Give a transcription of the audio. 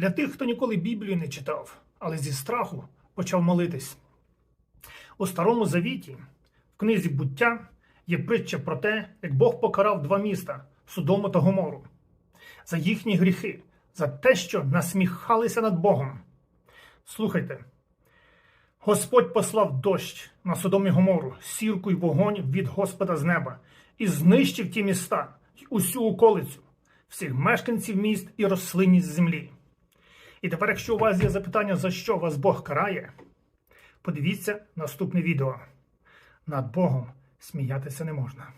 Для тих, хто ніколи Біблію не читав, але зі страху почав молитись. У Старому Завіті, в книзі буття, є притча про те, як Бог покарав два міста Судому та Гомору за їхні гріхи, за те, що насміхалися над Богом. Слухайте. Господь послав дощ на Содом і Гомору, сірку й вогонь від Господа з неба, і знищив ті міста й усю околицю, всіх мешканців міст і рослинність землі. І тепер, якщо у вас є запитання, за що вас Бог карає, подивіться наступне відео. Над Богом сміятися не можна.